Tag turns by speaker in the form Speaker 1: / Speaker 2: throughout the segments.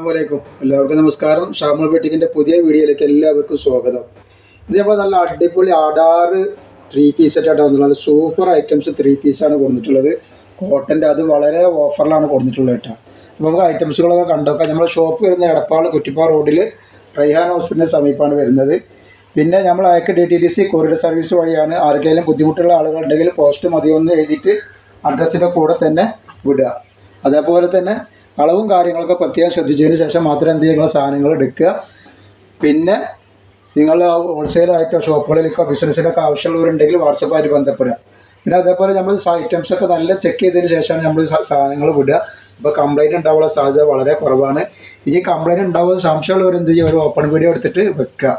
Speaker 1: അസ്സാമലൈക്കും എല്ലാവർക്കും നമസ്കാരം. ഷാമുൽ ബെട്ടിക്കിന്റെ പുതിയ വീഡിയോയിലേക്ക് എല്ലാവർക്കും സ്വാഗതം. ഇത് നമ്മൾ നല്ല അടിപൊളി ആടാറ് ത്രീ പീസ് ആയിട്ടാണ് നല്ല സൂപ്പർ ഐറ്റംസ് ത്രീ പീസാണ് കൊടുത്തിട്ടുള്ളത്. കോട്ടന്റെ അത് വളരെ ഓഫറിലാണ് കൊടുത്തിട്ടുള്ളത് കേട്ടോ. അപ്പോൾ നമുക്ക് ഐറ്റംസുകളൊക്കെ കണ്ടോക്കാം. നമ്മൾ ഷോപ്പ് വരുന്ന എടപ്പാൾ കുറ്റിപ്പാറ റോഡിൽ റൈഹാൻ ഹോസ്പിറ്റലിന് സമീപമാണ് വരുന്നത്. പിന്നെ നമ്മൾ അയക്ക് D T D C courier service വഴിയാണ് ആർക്കെങ്കിലും ബുദ്ധിമുട്ടുള്ള ആളുകളുണ്ടെങ്കിൽ പോസ്റ്റ് മതിയൊന്ന് എഴുതിയിട്ട് അഡ്രസ്സിന്റെ കൂടെ തന്നെ വിടുക. അതേപോലെ തന്നെ അളവും കാര്യങ്ങളൊക്കെ പ്രത്യേകം ശ്രദ്ധിച്ചതിന് ശേഷം മാത്രമേ എന്ത് ചെയ്യുക? സാധനങ്ങൾ എടുക്കുക. പിന്നെ നിങ്ങൾ ഹോൾസെയിലായിട്ടോ ഷോപ്പുകളിലേക്കോ ബിസിനസ്സിലൊക്കെ ആവശ്യമുള്ളവരുണ്ടെങ്കിൽ വാട്സപ്പായിട്ട് ബന്ധപ്പെടുക. പിന്നെ അതേപോലെ നമ്മൾ ഐറ്റംസ് ഒക്കെ നല്ല ചെക്ക് ചെയ്തതിന് ശേഷമാണ് നമ്മൾ സാധനങ്ങൾ വിടുക. അപ്പോൾ കംപ്ലൈന്റ് ഉണ്ടാവാനുള്ള സാധ്യത വളരെ കുറവാണ്. ഇനി കംപ്ലൈന്റ് ഉണ്ടാവുന്ന സംശയമുള്ളവർ എന്ത് ചെയ്യുക? ഒരു ഓപ്പൺ വീഡിയോ എടുത്തിട്ട് വെക്കുക.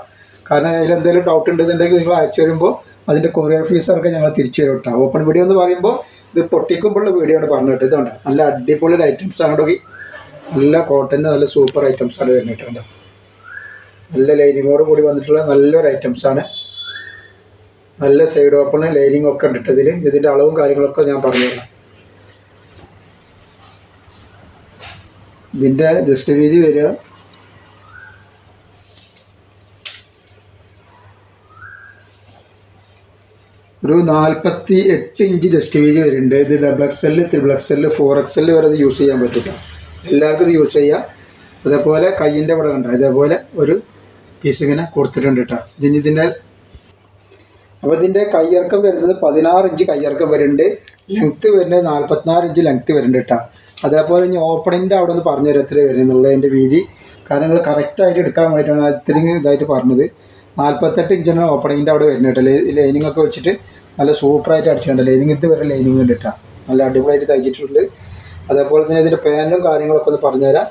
Speaker 1: കാരണം അതിൽ എന്തെങ്കിലും ഡൗട്ട് ഉണ്ടെന്നുണ്ടെങ്കിൽ നിങ്ങൾ അയച്ചു വരുമ്പോൾ അതിന്റെ കൊറിയർ ഫീസൊക്കെ ഞങ്ങൾ തിരിച്ചു തരും കേട്ടോ. ഓപ്പൺ വീഡിയോ എന്ന് പറയുമ്പോൾ ഇത് പൊട്ടിക്കുമ്പോഴുള്ള വീഡിയോ ആണ് പറഞ്ഞിട്ട് ഇതുണ്ട്. നല്ല അടിപൊളി ഐറ്റംസ് ആണ് കേട്ടോ നല്ല കോട്ടന്റെ നല്ല സൂപ്പർ ഐറ്റംസ് ആണ് വരുന്നിട്ടുണ്ട്. നല്ല ലൈനിങ്ങോട് കൂടി വന്നിട്ടുള്ള നല്ലൊരു ഐറ്റംസ് ആണ്. നല്ല സൈഡ് ഓപ്പൺ ലൈനിങ് ഒക്കെ ഉണ്ട് ഇതിൽ ഇതിന്റെ അളവും കാര്യങ്ങളൊക്കെ ഞാൻ പറഞ്ഞുതരാം. ഇതിന്റെ ജസ്റ്റ് വീതി വരിക. ഒരു നാൽപ്പത്തി എട്ട് ഇഞ്ച് ജസ്റ്റ് വീജ് വരുന്നുണ്ട്. ഇത് double X triple X L four X L വരെ ഇത് യൂസ് ചെയ്യാൻ പറ്റില്ല എല്ലാവർക്കും ഇത് യൂസ് ചെയ്യാം. അതേപോലെ കയ്യിന്റെ ഇവിടെ കണ്ട? ഇതേപോലെ ഒരു പീസ് ഇങ്ങനെ കൊടുത്തിട്ടുണ്ട് കേട്ടോ ഇതിന് ഇതിന്റെ അപ്പോൾ ഇതിന്റെ കയ്യിറക്കം വരുന്നത് പതിനാറ് ഇഞ്ച് കയ്യിറക്കം വരുന്നുണ്ട്. ലെങ്ത്ത് വരുന്നത് നാൽപ്പത്തിനാറ് ഇഞ്ച് ലെങ്ത്ത് വരുന്നുണ്ട് കേട്ടോ അതേപോലെ ഇനി ഓപ്പണിന്റെ അവിടെ നിന്ന് പറഞ്ഞു തരാം എത്ര വരുന്നുള്ളതിന്റെ വീതി. കാരണം കറക്റ്റായിട്ട് എടുക്കാൻ വേണ്ടിയിട്ടാണ് ഇത്രയും ഇതായിട്ട് പറഞ്ഞത്. നാൽപ്പത്തെട്ട് ഇഞ്ചാണ് ഓപ്പണിങ്ങിന്റെ അവിടെ വരുന്നത് കേട്ടോ. ലൈനിങ് ഒക്കെ വെച്ചിട്ട് നല്ല സൂപ്പറായിട്ട് അടിച്ചിട്ടുണ്ട്. ലൈനിങ് ഇത് വരെ ലൈനിങ് ഉണ്ട് നല്ല അടിപൊളിയായിട്ട് തയ്ച്ചിട്ടുണ്ട്. അതേപോലെ തന്നെ ഇതിന്റെ പാന്റും കാര്യങ്ങളൊക്കെ ഒന്ന് പറഞ്ഞുതരാം.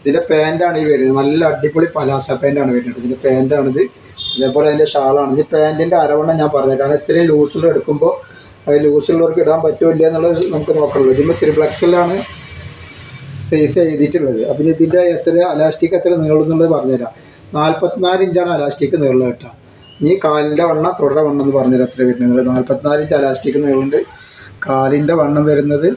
Speaker 1: ഇതിന്റെ പാന്റാണ് ഈ വരുന്നത്. നല്ല അടിപൊളി പലാസ പാന്റാണ് വരുന്നത്. ഇതിന്റെ പാന്റാണിത് അതേപോലെ അതിന്റെ ഷാളാണ് ഈ പാന്റിന്റെ അരവണ്ണം ഞാൻ പറഞ്ഞത് കാരണം ഇത്രയും ലൂസിൽ എടുക്കുമ്പോൾ അത് ലൂസിലുള്ളവർക്ക് ഇടാൻ പറ്റുമില്ല എന്നുള്ളത് നമുക്ക് നോക്കണമല്ലോ ഇതിപ്പോൾ ത്രിപ്ലക്സിലാണ് സൈസ് എഴുതിയിട്ടുള്ളത്. അപ്പം ഇതിന്റെ എത്ര അലാസ്റ്റിക് എത്ര നീളം എന്നുള്ളത് പറഞ്ഞുതരാം. നാൽപ്പത്തിനാല് ഇഞ്ചാണ് അലാസ്റ്റിക് നീളം കേട്ടോ. നീ കാലിന്റെ വണ്ണം തുടരെ വണ്ണം എന്ന് പറഞ്ഞത് എത്ര വരുന്നത്. നാൽപ്പത്തിനാല് ഇഞ്ച് അലാസ്റ്റിക് നീളമുണ്ട്. കാലിന്റെ വണ്ണം വരുന്നത്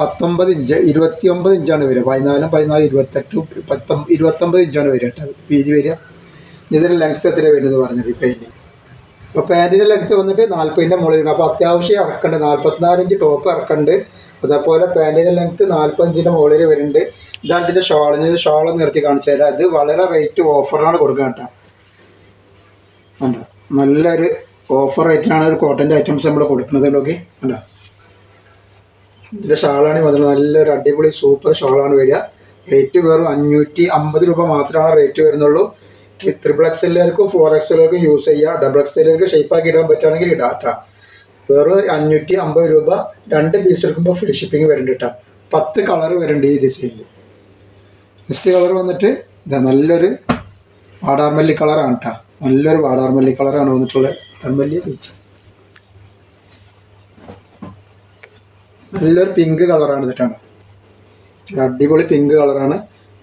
Speaker 1: പത്തൊമ്പത് ഇഞ്ച് ഇരുപത്തി ഒമ്പത് ഇഞ്ചാണ് വരിക. പതിനാലും പതിനാല് ഇരുപത്തെട്ട് പത്തൊമ്പ ഇരുപത്തൊമ്പത് ഇഞ്ചാണ് വരിക കേട്ടോ. വീതി വരിക. ഇതിന്റെ ലെങ്ത് എത്ര വരുന്നത് പറഞ്ഞത് ഈ പാന്റ് അപ്പോൾ പാന്റിന്റെ ലെങ്ത് വന്നിട്ട് നാൽപ്പതിന്റെ മുകളിൽ അപ്പോൾ അത്യാവശ്യം ഇറക്കുന്നുണ്ട് നാൽപ്പത്തിനാല് ഇഞ്ച് ടോപ്പ് ഇറക്കുന്നുണ്ട് അതേപോലെ പാന്റിന്റെ ലെങ്ത്ത് നാൽപ്പത്തഞ്ചിന്റെ മുകളിൽ വരുന്നുണ്ട്. ഇതാണ് ഇതിന്റെ ഷോൾ ഞാൻ ഷോൾ നിർത്തി കാണിച്ചു തരാം. ഇത് വളരെ റേറ്റ് ഓഫറിനാണ് കൊടുക്കുക കേട്ടോ. കണ്ടോ? നല്ലൊരു ഓഫർ റേറ്റിനാണ് ഒരു കോട്ടന്റെ ഐറ്റംസ് നമ്മൾ കൊടുക്കുന്നത് ഓക്കെ കണ്ടോ? ഇതിന്റെ ഷാളാണ് വന്നത് നല്ലൊരു അടിപൊളി സൂപ്പർ ഷാളാണ് വരിക. റേറ്റ് വെറും അഞ്ഞൂറ്റി അമ്പത് രൂപ മാത്രമാണ് റേറ്റ് വരുന്നുള്ളൂ. ത്രിപ്പിൾ എല്ലാവർക്കും ഫോർ എക്സ് എല്ലാവർക്കും യൂസ് ചെയ്യുക ഡബിൾ ഷേപ്പ് ഷേപ്പാക്കി ഇടാൻ പറ്റുകയാണെങ്കിൽ ഇടാം വെറും അഞ്ഞൂറ്റി അമ്പത് രൂപ രണ്ട് പീസ് എടുക്കുമ്പോൾ ഫ്രീ ഷിപ്പിംഗ് വരുന്നുണ്ട് കേട്ടോ പത്ത് കളർ വരുന്നുണ്ട് ഈ ഡിസൈനിൽ നെക്സ്റ്റ് കളർ വന്നിട്ട് ഇതാ നല്ലൊരു വാടാർമല്ലി കളറാണ് കേട്ടോ നല്ലൊരു വാടാർമല്ലി കളറാണ് വന്നിട്ടുള്ളത്. വാടാർമല്ലി പീച്ച് നല്ലൊരു പിങ്ക് കളറാണ് ഇതിട്ടാണ്. അടിപൊളി പിങ്ക് കളറാണ്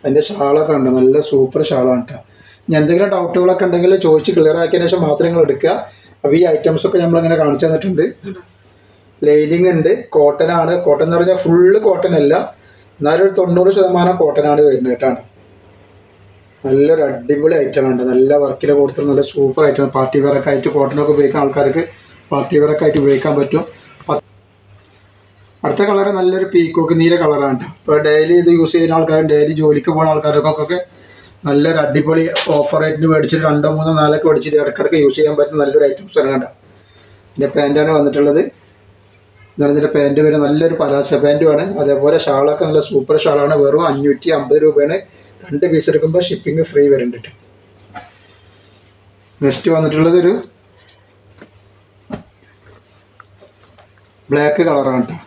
Speaker 1: അതിന്റെ ഷാളൊക്കെ ഉണ്ട്. നല്ല സൂപ്പർ ഷാളാണ് കേട്ടോ ഇനി എന്തെങ്കിലും ഡൗട്ടുകളൊക്കെ ഉണ്ടെങ്കിൽ ചോദിച്ച് ക്ലിയർ ആക്കിയതിന് ശേഷം മാത്രം നിങ്ങൾ എടുക്കുക. അപ്പോൾ ഈ നമ്മൾ നമ്മളിങ്ങനെ കാണിച്ചു തന്നിട്ടുണ്ട്. ലൈനിങ് ഉണ്ട് കോട്ടൺ ആണ്. കോട്ടൺ എന്ന് പറഞ്ഞാൽ ഫുള്ള് കോട്ടൺ അല്ല. എന്നാലും ഒരു തൊണ്ണൂറ് ശതമാനം കോട്ടൺ ആണ് വരുന്നത് കേട്ടാണ് നല്ലൊരു അടിപൊളി ഐറ്റം ഉണ്ട് നല്ല വർക്കിൽ കൊടുത്തിട്ട് നല്ല സൂപ്പർ ഐറ്റം പാർട്ടി വെയറൊക്കെ ആയിട്ട് കോട്ടനൊക്കെ ഉപയോഗിക്കാൻ ആൾക്കാർക്ക് പാർട്ടി വെയറൊക്കെ ആയിട്ട് ഉപയോഗിക്കാൻ പറ്റും. അടുത്ത കളർ നല്ലൊരു പീക്കോക്ക് നീല കളറാണ് ഇപ്പോൾ ഡെയിലി ഇത് യൂസ് ചെയ്യുന്ന ആൾക്കാരും ഡെയിലി ജോലിക്ക് പോകുന്ന ആൾക്കാർക്കൊക്കെ നല്ലൊരു അടിപൊളി ഓഫർ റേറ്റിന് മേടിച്ചിട്ട് രണ്ടോ മൂന്നോ നാലൊക്കെ മേടിച്ചിട്ട് ഇടയ്ക്കിടയ്ക്ക് യൂസ് ചെയ്യാൻ പറ്റുന്ന നല്ലൊരു ഐറ്റംസ് ആണ് കേട്ടോ ഇതിന്റെ പാന്റാണ് വന്നിട്ടുള്ളത്. ഇതാണ് ഇതിന്റെ പാന്റ് വരെ നല്ലൊരു പലാസ പാന്റുമാണ് അതേപോലെ ഷാളൊക്കെ നല്ല സൂപ്പർ ഷാളാണ് വെറും അഞ്ഞൂറ്റി അമ്പത് രൂപയാണ്. രണ്ട് പീസ് എടുക്കുമ്പോൾ ഷിപ്പിംഗ് ഫ്രീ വരുന്നുണ്ട്. നെക്സ്റ്റ് വന്നിട്ടുള്ളത് ഒരു ബ്ലാക്ക് കളറാണ് കേട്ടോ.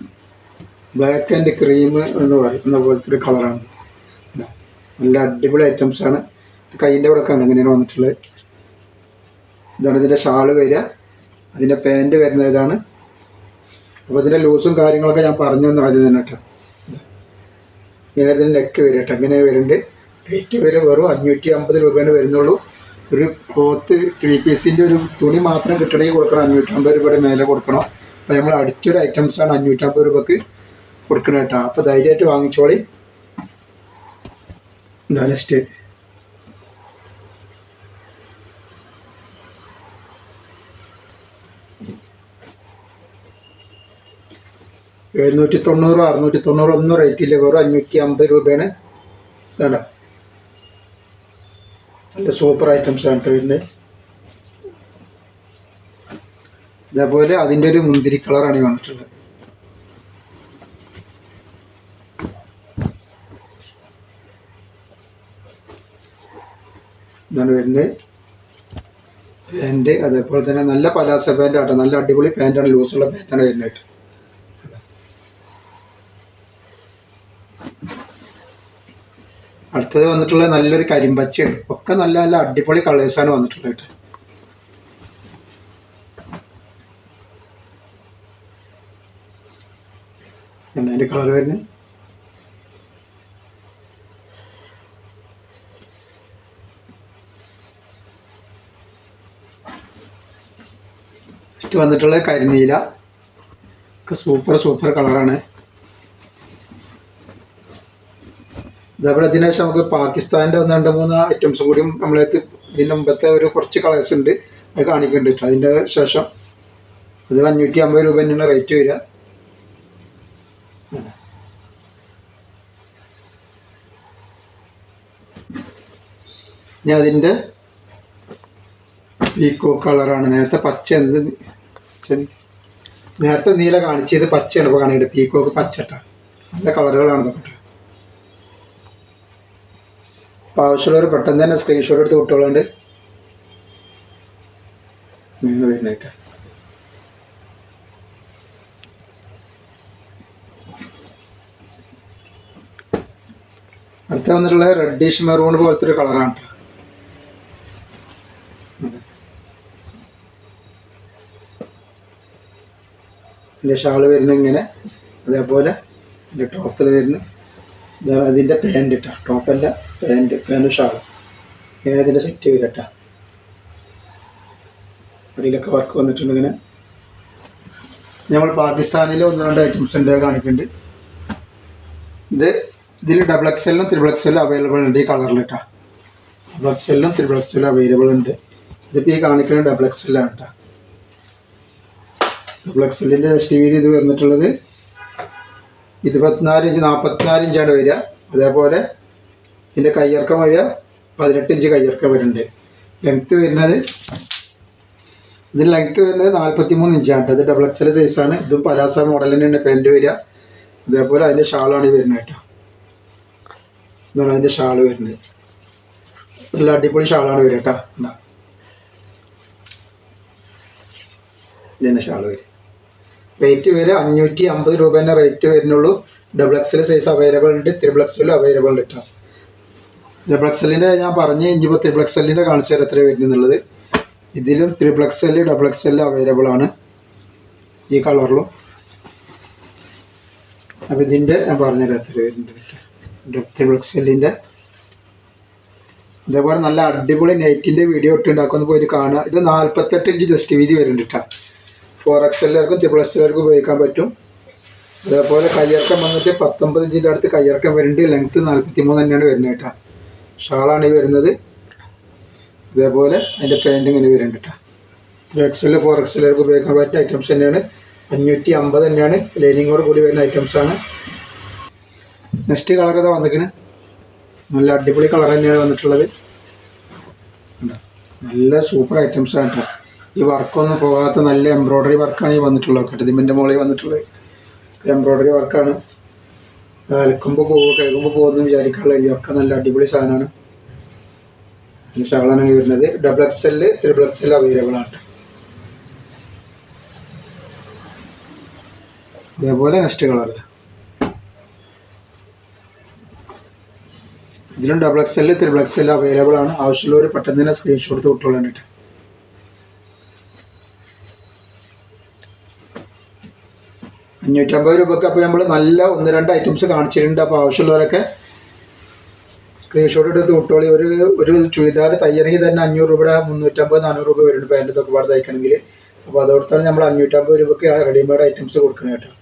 Speaker 1: ബ്ലാക്ക് ആൻഡ് ക്രീം എന്ന് പറയുന്ന പോലത്തെ ഒരു കളറാണ് നല്ല അടിപൊളി ഐറ്റംസ് ആണ്. കൈയിന്റെ കൂടെ ആണ് ഇങ്ങനെയാണ് വന്നിട്ടുള്ളത്. ഇതാണ് ഇതിന്റെ ഷാൾ വരിക. അതിന്റെ പാന്റ് വരുന്ന ഇതാണ്. അപ്പോൾ ഇതിന്റെ ലൂസും കാര്യങ്ങളൊക്കെ ഞാൻ പറഞ്ഞു തന്നു ആദ്യം തന്നെ കേട്ടോ. ഇങ്ങനെ ഇതിന്റെ നെക്ക് വരും കേട്ടോ. ഇങ്ങനെ വരുന്നുണ്ട്. റേറ്റ് വരെ വെറും അഞ്ഞൂറ്റി അമ്പത് രൂപയാണ് വരുന്നുള്ളൂ. ഒരു ക്ലോത്ത് ത്രീ പീസിന്റെ ഒരു തുണി മാത്രം കിട്ടണമെങ്കിൽ കൊടുക്കണം. അഞ്ഞൂറ്റമ്പത് രൂപയുടെ മേലെ കൊടുക്കണം. അപ്പോൾ നമ്മൾ അടിച്ചൊരു ഐറ്റംസാണ് അഞ്ഞൂറ്റമ്പത് രൂപക്ക് കൊടുക്കണം കേട്ടോ. അപ്പോൾ ധൈര്യമായിട്ട് വാങ്ങിച്ചോളി. എന്താ നെക്സ്റ്റ് എഴുന്നൂറ്റി തൊണ്ണൂറ് അറുന്നൂറ്റി തൊണ്ണൂറ് ഒന്നും റേറ്റ് ഇല്ല. വെറും അഞ്ഞൂറ്റി അമ്പത് രൂപയാണ്. വേണ്ട നല്ല സൂപ്പർ ഐറ്റംസ് ആണ് കേട്ടോ വരുന്നത്. ഇതേപോലെ അതിന്റെ ഒരു മുന്തിരി കളറാണ് ഈ ഇതാണ് വരുന്നത് പാന്റ് അതേപോലെ തന്നെ നല്ല പലാസ പാന്റ് ആട്ടോ. നല്ല അടിപൊളി പാന്റാണ് ലൂസുള്ള പാന്റാണ് വരുന്നത്. അടുത്തത് വന്നിട്ടുള്ള നല്ലൊരു കരിമ്പച്ചയാണ്. ഒക്കെ നല്ല നല്ല അടിപൊളി കളേഴ്സാണ് വന്നിട്ടുള്ളത് കേട്ടോ. എന്നാ അതിന്റെ കളർ വരുന്നത്? നെക്സ്റ്റ് വന്നിട്ടുള്ളത് കരിനീല. ഒക്കെ സൂപ്പർ സൂപ്പർ കളറാണ് അതേപോലെ ഇതിന് ശേഷം നമുക്ക് പാകിസ്ഥാന്റെ ഒന്ന് രണ്ട് മൂന്ന് ഐറ്റംസ് കൂടിയും നമ്മളെ ഇതിന്റെ മുമ്പത്തെ ഒരു കുറച്ച് കളേഴ്സ് ഉണ്ട്. അത് കാണിക്കുന്നുണ്ട് അതിന്റെ ശേഷം അത് അഞ്ഞൂറ്റി അമ്പത് രൂപ തന്നെയാണ് റേറ്റ് വരിക. ഇനി അതിന്റെ പീക്കോ കളറാണ് നേരത്തെ പച്ച എന്ത് ചെന്ത് നേരത്തെ നീല കാണിച്ചത് പച്ചയാണ്. ഇപ്പോൾ കാണിക്കുന്നത് പീക്കോക്ക് പച്ചട്ട. നല്ല കളറുകളാണ് നോക്കട്ടെ അപ്പോൾ ആവശ്യമുള്ളവർ പെട്ടെന്ന് തന്നെ സ്ക്രീൻഷോട്ട് എടുത്ത് കുട്ടികളുണ്ട് നിന്ന് വരുന്നേക്കാം അടുത്ത വന്നിട്ടുള്ള റെഡിഷ് മെറൂൺ പോലത്തെ ഒരു കളറാണ് കേട്ടോ ഇതിന്റെ ഷാൾ വരുന്ന ഇങ്ങനെ അതേപോലെ ഇതിന്റെ ടോപ്പിൽ വരുന്ന ഇതാണ് അതിന്റെ പാന്റ് ഇട്ടാ ടോപ്പല്ല പാന്റ് പാന്റും ഷാളും. ഇങ്ങനെ ഇതിന്റെ സെറ്റ് വരട്ടാ. അടിയിലൊക്കെ വർക്ക് വന്നിട്ടുണ്ട് ഇങ്ങനെ. നമ്മൾ പാകിസ്ഥാനിൽ ഒന്ന് രണ്ട് ഐറ്റംസ് ഉണ്ട് കാണിക്കുന്നുണ്ട് ഇത് ഇതിൽ ഡബിൾ എക്സെല്ലും ത്രിബിൾ എക്സെല്ലും അവൈലബിൾ ഉണ്ട് ഈ കളറിൽ കേട്ടോ ഡബിൾ എക്സെല്ലും ത്രിബിൾ എക്സെല്ലും അവൈലബിൾ ഉണ്ട്. ഇതിപ്പോൾ ഈ കാണിക്കുന്നത് ഡബിൾ എക്സെല്ലാണ് കേട്ടോ ഡബിൾ എക്സെല്ലിന്റെ എസ് ടി വി ഇത് വന്നിട്ടുള്ളത് ഇരുപത്തിനാല് ഇഞ്ച് നാൽപ്പത്തിനാല് ഇഞ്ചാണ് വരിക. അതേപോലെ ഇതിന്റെ കയ്യിറക്കം വരിക പതിനെട്ട് ഇഞ്ച് കയ്യിറക്കം വരുന്നുണ്ട്. ലെങ്ത്ത് വരുന്നത് ഇതിന് ലെങ്ത്ത് വരുന്നത് നാൽപ്പത്തി മൂന്ന് ഇഞ്ചാണ് ഇത് ഡബിൾ എക്സൽ സൈസാണ് ഇതും പലാസ മോഡൽ തന്നെയാണ് പാന്റ് വരിക. അതേപോലെ അതിന്റെ ഷാളാണ് വരുന്നത് കേട്ടോ. ഇതാണ് അതിന്റെ ഷാൾ വരുന്നത്. നല്ല അടിപൊളി ഷാളാണ് വരിക കേട്ടോ. ഇതന്നെ ഇതിന്റെ ഷാൾ വരും റേറ്റ് വരെ അഞ്ഞൂറ്റി അമ്പത് രൂപ തന്നെ റേറ്റ് വരുന്നുള്ളൂ ഡബിൾ എക്സൽ സൈസ് അവൈലബിൾ ഉണ്ട് ത്രിബിൾ എക്സലും അവൈലബിൾ ഉണ്ട് ഡബിൾ എക്സലിന്റെ ഞാൻ പറഞ്ഞ് ഇനിയിപ്പോൾ ത്രിബിൾ എക്സലിന്റെ കാണിച്ചു തരാം എത്ര വരുന്നുള്ളത്. ഇതിലും triple XL double XL available ആണ്. ഈ കളറിലും അപ്പോൾ ഇതിന്റെ ഞാൻ പറഞ്ഞുതരാം എത്ര വരുന്നുണ്ട് ത്രിബിൾ എക്സലിന്റെ ഇതേപോലെ നല്ല അടിപൊളി നൈറ്റിന്റെ വീഡിയോ ഇട്ടുണ്ടാക്കുന്ന പോയി കാണുക. ഇത് നാൽപ്പത്തെട്ട് ഇഞ്ച് ജസ്റ്റ് വീതി വരുന്നുണ്ട് കേട്ടോ ഫോർ എക്സലുകാർക്കും ത്രിബിൾ എക്സലുകാർക്കും ഉപയോഗിക്കാൻ പറ്റും. അതേപോലെ കയ്യിറക്കം വന്നിട്ട് പത്തൊമ്പത് ഇഞ്ചിന്റെ അടുത്ത് കയ്യിറക്കം വരുന്നുണ്ട് ലെങ്ത്ത് നാൽപ്പത്തി മൂന്ന് തന്നെയാണ് വരുന്നത് കേട്ടോ. ഷാളാണ് ഈ വരുന്നത്. അതേപോലെ അതിന്റെ പാന്റ് ഇങ്ങനെ വരുന്നുണ്ട് കേട്ടോ. ത്രീ എക്സൽ ഫോർ എക്സലുകാർക്ക് ഉപയോഗിക്കാൻ പറ്റിയ ഐറ്റംസ് തന്നെയാണ്. അഞ്ഞൂറ്റി അമ്പത് തന്നെയാണ് ലൈനിങ്ങോട് കൂടി വരുന്ന ഐറ്റംസാണ് നെക്സ്റ്റ് കളർ ഇതാ വന്നിരിക്കണ്? നല്ല അടിപൊളി കളർ തന്നെയാണ് വന്നിട്ടുള്ളത്? നല്ല സൂപ്പർ ഐറ്റംസ് ആണ് കേട്ടോ. ഈ വർക്കൊന്നും പോകാത്ത നല്ല എംബ്രോയ്ഡറി വർക്കാണ് ഈ വന്നിട്ടുള്ളത്. കേട്ടോ ഇതിന്റെ മുകളിൽ വന്നിട്ടുള്ളത്. എംബ്രോയ്ഡറി വർക്കാണ് അലക്കുമ്പോൾ പോകും കേൾക്കുമ്പോൾ പോകുമെന്ന് വിചാരിക്കാനുള്ള ഒക്കെ നല്ല അടിപൊളി സാധനമാണ്. ഈ വരുന്നത്. Double X L triple X L available ആണ് അതേപോലെ നെക്സ്റ്റ് കളർ ഇതിലും double X L triple X L available ആണ്. ആവശ്യമുള്ളവർ പെട്ടെന്ന് തന്നെ സ്ക്രീൻഷോട്ട് വിട്ടോളാൻ അഞ്ഞൂറ്റമ്പത് രൂപക്ക് അപ്പോൾ നമ്മൾ നല്ല ഒന്ന് രണ്ട് ഐറ്റംസ് കാണിച്ചിട്ടുണ്ട്. അപ്പോൾ ആവശ്യമുള്ളവരൊക്കെ സ്ക്രീൻഷോട്ട് എടുത്ത് വിട്ടോളി. ഒരു ഒരു ചുരിദാർ തയ്യണമെങ്കിൽ തന്നെ അഞ്ഞൂറ് രൂപ മുന്നൂറ്റമ്പത് നാനൂറ് രൂപ വരുന്നുണ്ട് പാന്റ് ഇതൊക്കെ പാട് തയ്ക്കണമെങ്കിൽ. അപ്പോൾ അതോടത്താണ് നമ്മൾ അഞ്ഞൂറ്റമ്പത് രൂപയ്ക്ക് റെഡിമെയ്ഡ് ഐറ്റംസ് കൊടുക്കുന്നത് കേട്ടോ.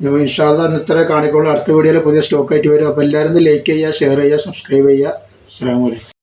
Speaker 1: നമ്മൾ ഇൻഷാല്ല ഇത്ര കാണിക്കുള്ളൂ. അടുത്ത വീഡിയോയിൽ പുതിയ സ്റ്റോക്ക് ആയിട്ട് വരും. അപ്പോൾ എല്ലാവരും ലൈക്ക് ചെയ്യുക ഷെയർ ചെയ്യുക സബ്സ്ക്രൈബ് ചെയ്യുക. അസ്സാം വലൈക്കും